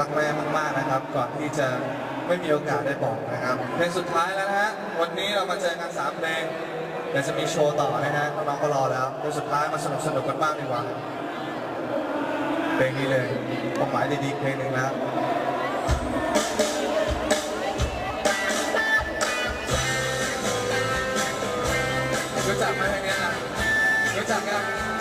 รักแม่มากๆนะครับ ก่อนที่จะไม่มีโอกาสได้บอกนะครับเพลงสุดท้ายแล้วนะฮะวันนี้เรามาเจอกันสามเพลงเดี๋ยวจะมีโชว์ต่อนะฮะน้องๆก็รอแล้วเพลงสุดท้ายมาสนุกสนุกกันบ้างดีกว่าเพลงนี้เลยความหมายดีๆเพลงหนึ่งนะครับรู้จักไหมเพลงนี้นะรู้จักกัน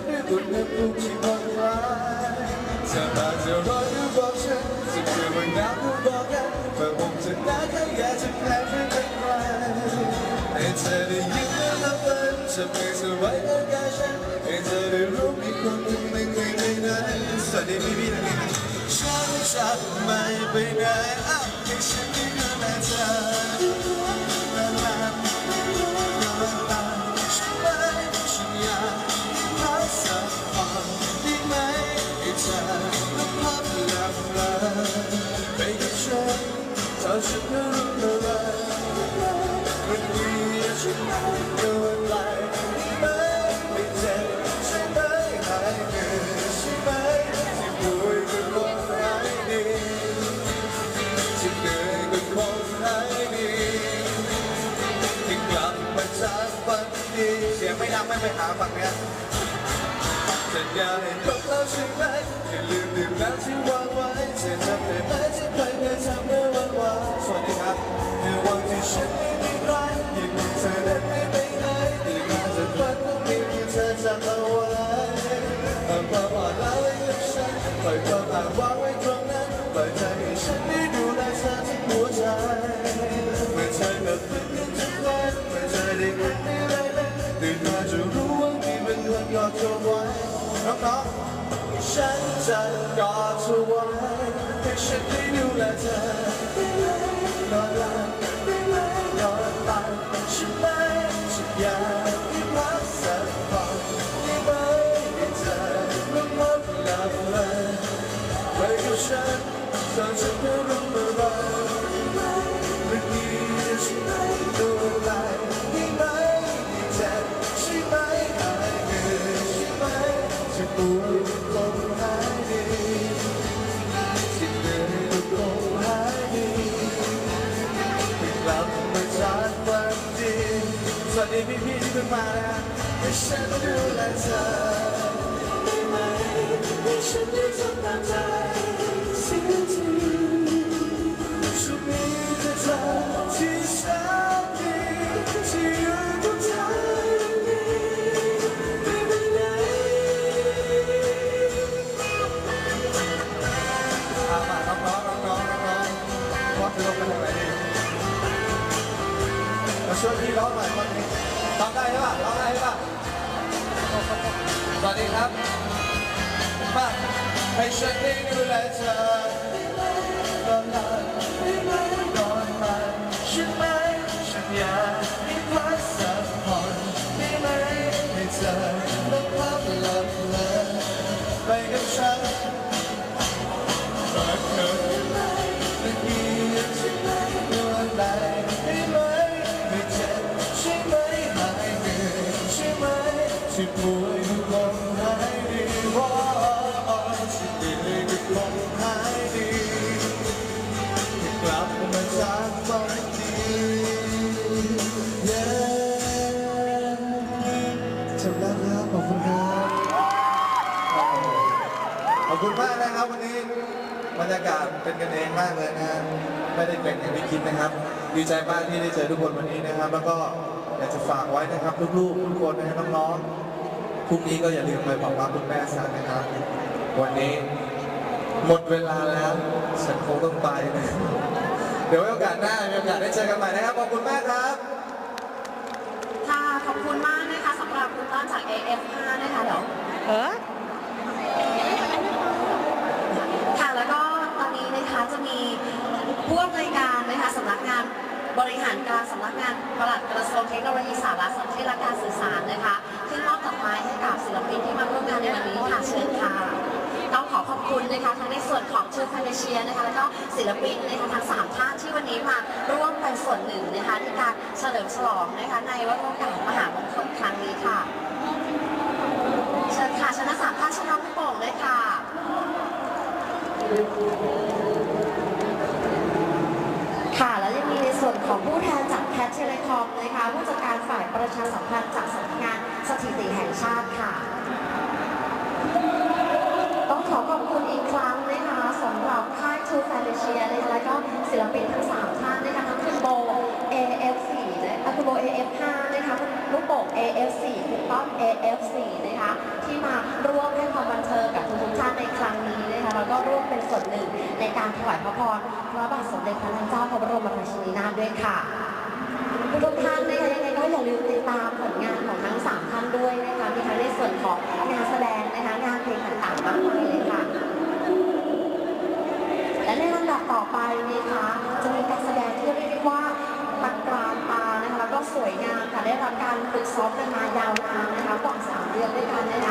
อหลับฝันด้วยอุณหภูมิที่ผ่อนคลายเธอมาจะรอดูบอกฉันจะเจอวันหนาวก็บอกกันเมื่อผมจะนาวแค่อยากจะแพ้ไม่เป็นไรให้เธอได้ยินและรับฟังจะไม่สบายกับกายฉันให้เธอได้รู้มีคนหนึ่งไม่เคยไปไหนสวัสดีพี่พี่นะฉันจะไม่ไปไหนอ้าวให้ฉันได้ดูแลเธอ เสียงไม่ดังไม่ไปหาฝั่งเนี้ย สัญญาให้พวกเราใช่ไหมอย่าลืมดื่มน้ำที่วางไว้เธอจำได้ไหมที่เคยเคยทำเมื่อวันวานสวัสดีครับในวันที่ฉันไม่มีใครยังมีเธอเดินไม่ไปไหนตื่นมาจากฝันก็มีเพีเธอจำเอาไว้เอาความอ่อนล้าไว้กับฉันปล่อยความอ่างวางไว้ตรงนั้นปล่อยใจให้ฉันได้ดูแลเธอที่หัวใจเมื่อเธอแบ ฉันจะกอดเธอไว้ให้ฉันได้ดูแลเธอได้ไหมนอนหลับได้ไหมนอนหลับฉันไม่ฉันอยากได้พักสักผ่อนได้ไหมให้เธอและพักหลับเลยไปกับฉันเธอจะได้รู้ วัสดีพี่ๆที่เพิ่งมานะฮะให้ฉันดูแลเธอได้ไหมให้ฉันได้ทำตามใจเสียทีฉันมีแต่เธอที่แสนดีที่อยู่กับเธอไม่เป็นไรอามาน้องๆน้องๆน้องๆว่าจะลงไปทางไหนดีมาช่วยะร้องไห้ป่ะสวัสดีครับป่ะให้ฉันได้ดูแลเธอ คุณมากนะครับวันนี้บรรยากาศเป็นกันเองมากเลยนะฮะไม่ได้เป็นอย่างที่คิดนะครับ ดีใจมากที่ได้เจอทุกคนวันนี้นะครับ แล้วก็อยากจะฝากไว้นะครับลูกๆทุกคนนะครับน้องๆพรุ่งนี้ก็อย่าลืมไปบอกรักคุณแม่ซะนะครับ วันนี้หมดเวลาแล้วฉันคงต้องไปนะเดี๋ยวไว้โอกาสหน้ามีโอกาสได้เจอกันใหม่นะครับขอบคุณมากครับค่ะขอบคุณมากนะคะสำหรับคุณต้อนจาก AF5 นะคะเดี๋ยวเออ มีผู้อำนวยการนะคะสำนักงานบริหารการสำนักงานปลัดกระทรวงเทคโนโลยีสารสนเทศและการสื่อสารนะคะขึ้นมอบดอกไม้ให้กับศิลปินที่มาร่วมงานในวันนี้ค่ะเชิญค่ะต้องขอขอบคุณนะคะทั้งในส่วนของเชิญพาเเชียนะคะแล้วก็ศิลปินนะคะทั้งสามท่านที่วันนี้มาร่วมเป็นส่วนหนึ่งนะคะในการเฉลิมฉลองนะคะในวัฒนกาลมหามงคลครั้งนี้ค่ะเชิญค่ะชนะสามท่านชนะผู้โป่งเลยค่ะ ทอมนะคะผู้จัดการฝ่ายประชาสัมพันธ์จากสำนักงานสถิติแห่งชาติค่ะ ต้องขอขอบคุณอีกครั้งนะคะสำหรับค่ายทูแฟนเชียนะคะแล้วก็ศิลปินทั้งสามท่านนะคะทั้งคุณโบ AF4 นะคะคุณโบ AF5 นะคะคุณลูกโป่ง AF4 คุณต้อม AF4 นะคะที่มาร่วมให้ความบันเทิงกับทุกท่านในครั้งนี้นะคะแล้วก็ร่วมเป็นส่วนหนึ่งในการถวายพระพรพระบาทสมเด็จพระนางเจ้าพระบรมราชินีนาถด้วยค่ะ ทุกท่านนะคะยังไงก็อย่าลืมติดตามผลงานของทั้งสามท่านด้วยนะคะมีทั้งในส่วนของงานแสดงนะคะงานเพลงต่างๆมากมายเลยค่ะ และในลำดับต่อไปนะคะจะมีการแสดงที่เรียกว่าตะกรานตานะคะแล้วก็สวยงามค่ะได้รับการฝึกซ้อมกันมายาวนานนะคะกว่าสามเดือนด้วยกันนะคะ